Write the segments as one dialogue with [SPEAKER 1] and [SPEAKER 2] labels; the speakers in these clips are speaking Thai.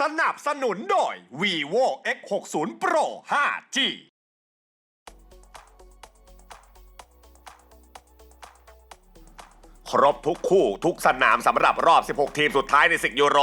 [SPEAKER 1] สนับสนุนโดย vivo x60 pro 5g รบทุกคู่ทุกสนามสำหรับรอบ 16 ทีมสุดท้ายในศึกยูโร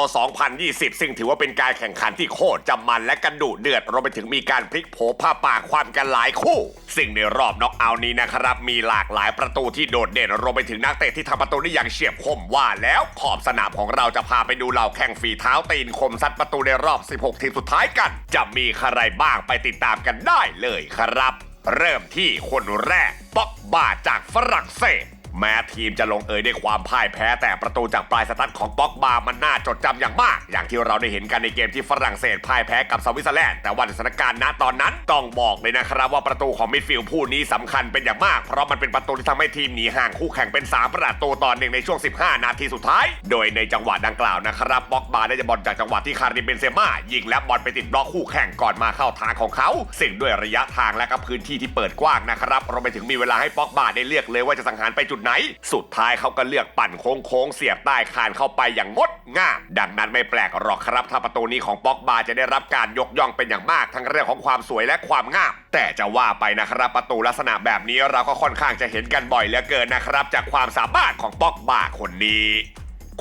[SPEAKER 1] 2020 ซึ่งถือว่าเป็นการแข่งขันที่โคตรจำมันและกันดุเดือดรวมไปถึงมีการพลิกโผผ้าป่าความกันหลายคู่ ซึ่งในรอบน็อกเอาท์นี้นะครับ มีหลากหลายประตูที่โดดเด่นรวมไปถึงนักเตะที่ทำประตูได้อย่างเฉียบคมว่าแล้วขอบสนามของเราจะพาไปดูเหล่าแข่งฝีเท้าตีนคมซัดประตูในรอบ 16 ทีมสุดท้ายกัน จะมีใครบ้างไปติดตามกันได้เลยครับ เริ่มที่คนแรกป็อกบาจากฝรั่งเศส แม้ทีมจะลงเอยด้วยความพ่ายแพ้แต่ประตูจากปลายสตั๊ดของป็อกบามันน่าจดจำอย่างมาก อย่างที่เราได้เห็นกันในเกมที่ฝรั่งเศสพ่ายแพ้กับสวิตเซอร์แลนด์แต่ว่าสถานการณ์ณตอนนั้นต้องบอกเลยนะครับว่าประตูของมิดฟิลด์ผู้นี้สำคัญเป็นอย่างมาก เพราะมันเป็นประตูที่ทำให้ทีมหนีห่างคู่แข่งเป็น 3 ประตูต่อหนึ่งในช่วง 15 นาทีสุดท้าย โดยในจังหวะดังกล่าวนะครับป็อกบาได้จะบอลจากจังหวะที่คาริมเบนเซม่ายิงและบอลไปติดบล็อกคู่แข่งก่อนมาเข้าทางของเขาซึ่งด้วยระยะทางและก็พื้นที่ที่เปิดกว้างนะครับรวมไปถึงมีเวลาให้ป็อกบาได้เลือกเลยว่าจะสังหารไปจุดไหน สุดท้ายเขาก็เลือกปั่นโค้งๆเสียบใต้คานเข้าไปอย่างงดงามดังนั้นไม่แปลกหรอกครับถ้าประตูนี้ของป็อกบาจะได้รับการยกย่องเป็นอย่างมากทั้งเรื่องของความสวยและความงาม แต่จะว่าไปนะครับประตูลักษณะแบบนี้เราก็ค่อนข้างจะเห็นกันบ่อยเหลือเกินนะครับ จากความสามารถของป็อกบาคนนี้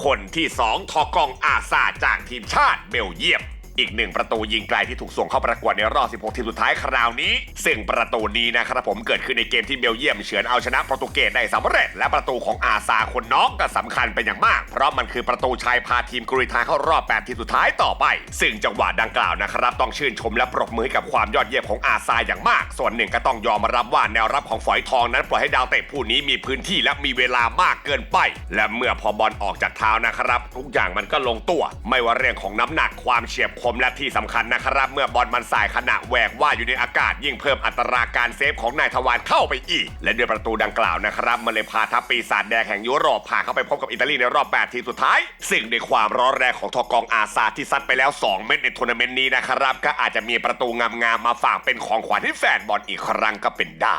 [SPEAKER 1] คนที่ 2 ทอกองอาซาจากทีมชาติเบลเยียม อีกหนึ่งประตูยิงไกลที่ถูกส่งเข้าประกวดในรอบ 16 ทีมสุดท้ายคราวนี้ ซึ่งประตูนี้นะครับผมเกิดขึ้นในเกมที่เบลเยียมเฉือนเอาชนะโปรตุเกสได้สำเร็จ และประตูของอาซาคนน้องก็สำคัญเป็นอย่างมาก เพราะมันคือประตูชัยพาทีมกรีธาเข้ารอบ 8 ทีมสุดท้ายต่อไป ซึ่งจังหวะดังกล่าวนะครับต้องชื่นชมและปรบมือให้กับความยอดเยี่ยมของอาซาอย่างมาก ส่วนหนึ่งก็ต้องยอมรับว่าแนวรับของฝอยทองนั้นปล่อยให้ดาวเตะผู้นี้มีพื้นที่และมีเวลามากเกินไป และเมื่อพอบอลออกจากเท้านะครับ ทุกอย่างมันก็ลงตัว ไม่ว่าเรื่องของน้ำหนักความเฉียบมและที่สำคัญนะครับ เมื่อบอลมันสายขณะแหวกว่าอยู่ในอากาศยิ่งเพิ่มอัตราการเซฟของนายทวารเข้าไปอีก และด้วยประตูดังกล่าวนะครับมันเลยพาทัพปีศาจแดงแห่งยุโรปผ่านเข้าไปพบกับอิตาลีในรอบ 8 ทีมสุดท้าย ซึ่งในความร้อนแรงของทอกองอาซาที่ซัดไปแล้ว 2 เม็ดในทัวร์นาเมนต์นี้นะครับ ก็อาจจะมีประตูงามๆมาฝากเป็นของขวัญให้แฟนบอลอีกครั้งก็เป็นได้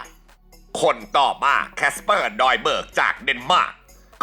[SPEAKER 1] คนต่อมาแคสเปอร์ดอยเบิร์กจากเดนมาร์ก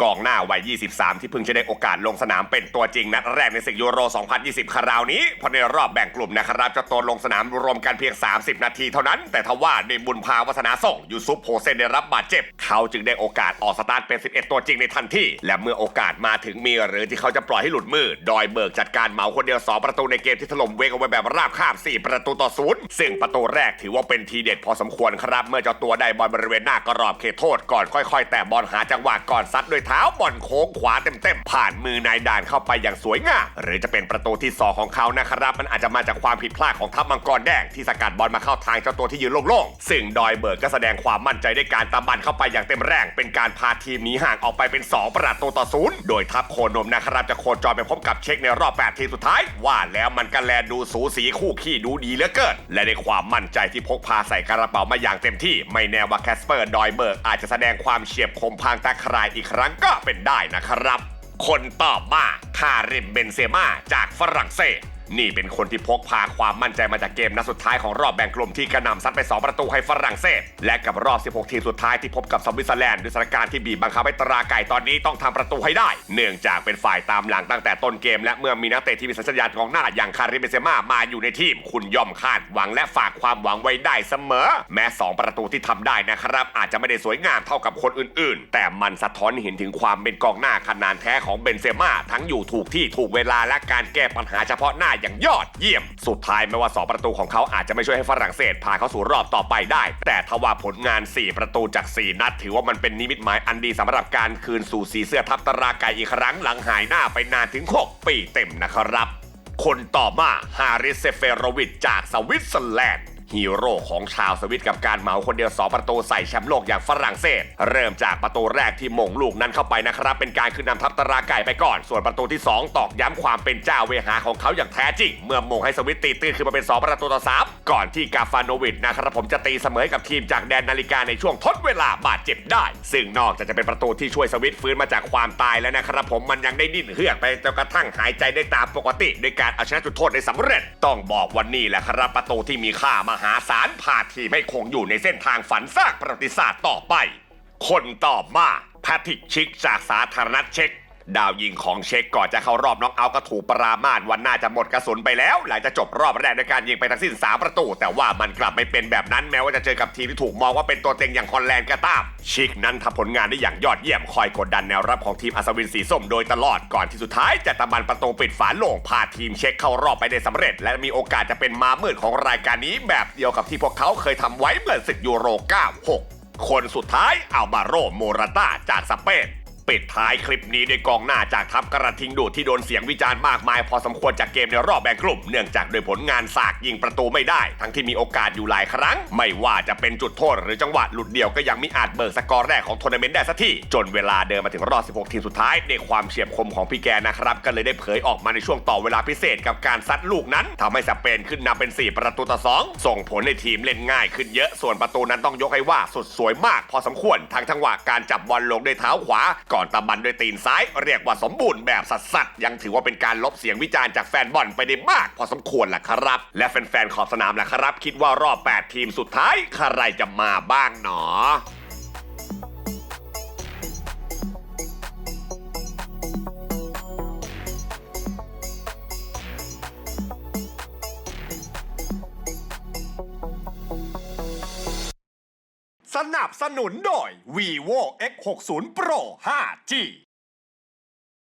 [SPEAKER 1] กองหน้าวัย 23 ที่เพิ่งจะได้โอกาสลงสนามเป็นตัวจริงนัดแรกในศึกยูโร 2020 คราวนี้พราะในรอบแบ่งกลุ่มนะครับเจะตัวลงสนามรวมกันเพียง 30 นาทีเท่านั้น แต่ทว่าในบุญพาวัฒนาส่งยูซุปโฮเซนได้รับบาดเจ็บ เขาจึงได้โอกาสออกสตาร์ทเป็น 11 ตัวจริงในทันทีและเมื่อโอกาสมาถึงมีหรือที่เขาจะปล่อยให้หลุดมือ ดอยเบิร์กจัดการเหมาคนเดียว 2 ประตูในเกมที่ถล่มเวกเอาไว้แบบราบคาบ 4 ประตูต่อศูนย์ซึ่งประตูแรกถือว่าเป็นทีเด็ดพอสมควรครับ เมื่อเจ้าตัวได้บอลบริเวณหน้ากรอบเขตโทษก่อนค่อย ๆ แต่บอลหาจังหวะก่อนซัดด้วยเท้าบ่อลโค้งขวาเต็มๆผ่านมือนายด่านเข้าไปอย่างสวยงามหรือจะเป็นประตูที่ 2 ของเขานะครับ มันอาจจะมาจากความผิดพลาดของทัพมังกรแดงที่สกัดบอลมาเข้าทางเจ้าตัวที่ยืนโล่งๆซึ่งดอยเบิร์กก็แสดงความมั่นใจด้วยการตามบันเข้าไปอย่างเต็มแรง เป็นการพาทีมหนีห่างออกไปเป็น 2 ประตูต่อศูนย์โดยทัพโคนมนะครับจะโคจรไปพบกับเช็คในรอบ 8 ทีมสุดท้าย ว่าแล้วมันก็แลดูสูสีคู่ขี้ดูดีเหลือเกินและในความมั่นใจที่พกพาใส่กระเป๋ามาอย่างเต็มที่ ไม่แน่ว่าแคสเปอร์ดอยเบิร์กอาจจะแสดงความเฉียบคมพางตาครายอีกครั้งก็เป็นได้นะครับ คนต่อมาคาริมเบนเซม่าจากฝรั่งเศส นี่เป็นคนที่พกพาความมั่นใจมาจากเกมนัดสุดท้ายของรอบแบ่งกลุ่มที่กระหน่ำซัดไป 2 ประตูให้ฝรั่งเศส และกับรอบ 16 ทีมสุดท้ายที่พบกับสวิตเซอร์แลนด์ด้วยสถานการณ์ที่บีบบังคับให้ตราไก่ตอนนี้ต้องทำประตูให้ได้ เนื่องจากเป็นฝ่ายตามหลังตั้งแต่ต้นเกม และเมื่อมีนักเตะที่มีสัญชาตญาณกองหน้าอย่างคาริมเบนเซม่ามาอยู่ในทีม คุณย่อมคาดหวังและฝากความหวังไว้ได้เสมอ แม้ 2 ประตูที่ทำได้นะครับ อาจจะไม่ได้สวยงามเท่ากับคนอื่น ๆ แต่มันสะท้อนเห็นถึงความเป็นกองหน้าขนาดแท้ของเบนเซม่าทั้งอยู่ถูกที่ถูกเวลาและการแก้ปัญหาเฉพาะหน้าอย่างยอดเยี่ยม สุดท้ายไม่ว่า 2 ประตูของเขาอาจจะไม่ช่วยให้ฝรั่งเศสพาเข้าสู่รอบต่อไปได้ แต่ทว่าผลงาน 4 ประตูจาก 4 นัด ถือว่ามันเป็นนิมิตหมายอันดีสำหรับการคืนสู่สีเสื้อทัพตราไก่อีกครั้งหลังหายหน้าไปนานถึง 6 ปีเต็มนะครับ คนต่อมาฮาริสเซเฟโรวิชจากสวิตเซอร์แลนด์ ฮีโร่ของชาวสวิตกับการเหมาคนเดียว2ประตูใส่แชมป์โลกอย่างฝรั่งเศส เริ่มจากประตูแรกที่มงลูกนั้นเข้าไปนะครับ เป็นการขึ้นนำทัพตราไก่ไปก่อน ส่วนประตูที่ 2 ตอกย้ำความเป็นเจ้าเวหาของเขาอย่างแท้จริง เมื่อมงให้สวิตตีตื้นขึ้นมาเป็น 2 ประตูต่อ3ก่อนที่กาฟานโนวิชนะครับผมจะตีเสมอให้กับทีมจากแดนนาฬิกาในช่วงทดเวลาบาดเจ็บได้ ซึ่งนอกจากจะเป็นประตูที่ช่วยสวิตฟื้นมาจากความตายแล้วนะครับผมมันยังได้ดิ้นเฮือกไปจนกระทั่งหายใจได้ตามปกติด้วยการเอาชนะจุดโทษได้สำเร็จ ต้องบอกวันนี้แหละครับประตูที่มีค่ามหาศาลพาทีไม่คงอยู่ในเส้นทางฝันสร้างประวัติศาสตร์ต่อไป คนต่อมาแพทริกชิกจากสาธารณรัฐเช็ก ดาวยิงของเช็กก่อนจะเข้ารอบน็อกเอาท์ก็ถูกปรามาสวันน่าจะหมดกระสุนไปแล้ว หลังจากจบรอบแรกด้วยการยิงไปทั้งสิ้น 3 ประตู แต่ว่ามันกลับไม่เป็นแบบนั้นแม้ว่าจะเจอกับทีมที่ถูกมองว่าเป็นตัวเต็งอย่างฮอลแลนด์ก็ตามชิกนั้นทำผลงานได้อย่างยอดเยี่ยมคอยกดดันแนวรับของทีมอัศวินสีส้มโดยตลอดก่อนที่สุดท้ายจะตะมันประตูปิดฝาโล่งพาทีมเช็กเข้ารอบไปได้สำเร็จ และมีโอกาสจะเป็นมามืดของรายการนี้ แบบเดียวกับที่พวกเขาเคยทำไว้เมื่อศึกยูโร 96 คนสุดท้ายอัลบาโรโมราตาจากสเปน ปิดท้ายคลิปนี้ด้วยกองหน้าจากทัพกระทิงดูดที่โดนเสียงวิจารณ์มากมาย พอสมควรจากเกมในรอบแบ่งกลุ่ม เนื่องจากโดยผลงานสากยิงประตูไม่ได้ ทั้งที่มีโอกาสอยู่หลายครั้ง ไม่ว่าจะเป็นจุดโทษหรือจังหวะหลุดเดี่ยวก็ยังมิอาจเบิกสกอร์แรกของทัวร์นาเมนต์ได้สักทีจนเวลาเดินมาถึงรอบ 16 ทีมสุดท้ายในความเฉียบคมของพี่แกนะครับก็เลยได้เผยออกมาในช่วงต่อเวลาพิเศษกับการซัดลูกนั้นทำให้สเปนขึ้นนำเป็น 4 ประตูต่อ 2 ส่งผลให้ทีมเล่นง่ายขึ้นเยอะส่วนประตูนั้นต้องยกให้ว่าสุดสวยมาก พอสมควรทั้งจังหวะการจับบอลลงด้วยเท้าขวาก่อนตะบันด้วยตีนซ้าย เรียกว่าสมบูรณ์แบบสัสๆยังถือว่าเป็นการลบเสียงวิจารณ์จากแฟนบอลไปได้มาก พอสมควรแหละครับ และแฟนๆขอบสนามแหละครับ คิดว่ารอบ 8 ทีมสุดท้ายใครจะมาบ้างหนอ สนับสนุนโดย vivo x 6 0 pro 5g